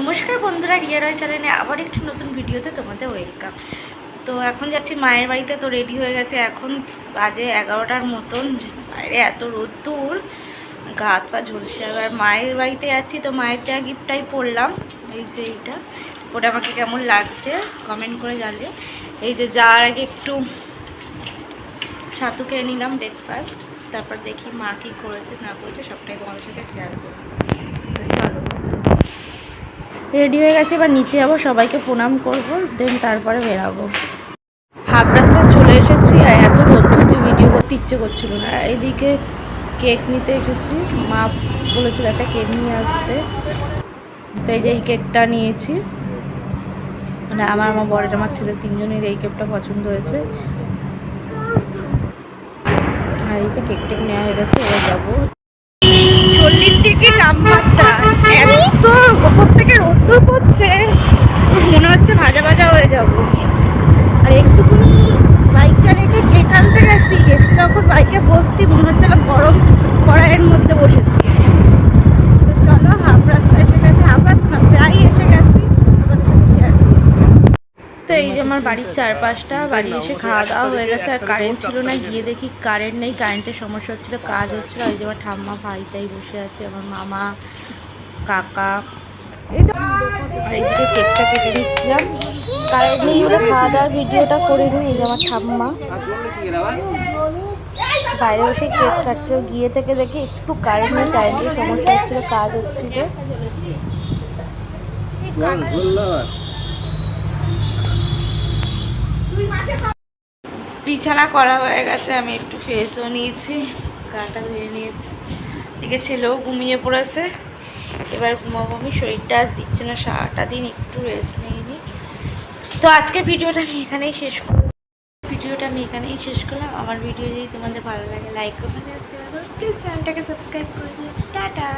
নমস্কার বন্ধুরা, রিয়া রয় চ্যানেলে আবার একটি নতুন ভিডিওতে তোমাদের ওয়েলকাম। তো এখন যাচ্ছি মায়ের বাড়িতে, তো রেডি হয়ে গেছে। এখন বাজে এগারোটার মতন, বাইরে এত রোদ্দুর। গা হাত পা ঝলসে এবার মায়ের বাড়িতে যাচ্ছি, তো মায়ের দেওয়া গিফটটাই পরলাম। এই যে এইটা। পরে আমাকে কেমন লাগছে কমেন্ট করে জানলে এই যে যাওয়ার আগে একটু ছাতু খেয়ে নিলাম ব্রেকফাস্ট তারপর দেখি মা কী করেছে, না করেছে, সবটাই তোমাদের সাথে শেয়ার করব। রেডি হয়ে গেছে, এবার নিচে যাব, সবাইকে প্রণাম করব, দেন তারপরে বেরাবো। হাফ রাস্তায় চলে এসেছি, আর এত রোদ্দুর যে ভিডিও করতে ইচ্ছে করছিল না। এদিকে কেক নিতে এসেছি, মা বলেছিল একটা কেক নিয়ে আসতে। তো এই যে এই কেকটা নিয়েছি। মানে আমার আমার বরের আমার ছেলে, তিনজনের এই কেকটা পছন্দ হয়েছে। আর এই যে কেক টেক নেওয়া হয়ে গেছে, এবার যাব। চল্লিশ ওপর থেকে রোদ্দুর পড়ছে মনে হচ্ছে ভাজা ভাজা হয়ে যাব। আর একটুখানি বাইকটা রেখে কেক আনতে গেছি এসে যখন বাইকে বসছি, মনে হচ্ছে যেন গরম কড়াইয়ের মধ্যে বসেছি। চলো, হাফ এসে গেছে, হাফ রাস্তা এসে গেছি। তো এই যে আমার বাড়ির চারপাশটা, বাড়ি এসে খাওয়া দাওয়া হয়ে গেছে, আর কারেন্ট ছিল না, গিয়ে দেখি কারেন্ট নেই কারেন্টের সমস্যা হচ্ছিল, কাজ হচ্ছিল ওই যে আমার ঠাম্মা ভাইটাই বসে আছে, আমার মামা, কাকা খাওয়া দাওয়ার ভিডিওটা করে ঠাম্মা। বাইরে কেক গিয়ে থেকে একটু কারেন্টের বিছানা করা হয়ে গেছে, আমি একটু ফ্রেশও নিয়েছি, গাটা ধুয়ে নিয়েছি। এদিকে ছেলেও ঘুমিয়ে পড়েছে। এবার ঘুমাবো আমি, শরীরটা আজ দিচ্ছে না, সারাটা দিন একটু রেস্ট নিইনি তো আজকের ভিডিওটা আমি এখানেই শেষ করলাম ভিডিওটা আমি এখানেই শেষ করলাম। আমার ভিডিও যদি তোমাদের ভালো লাগে লাইক করবেন প্লিজ চ্যানেলটাকে সাবস্ক্রাইব করে দিও। টাটা!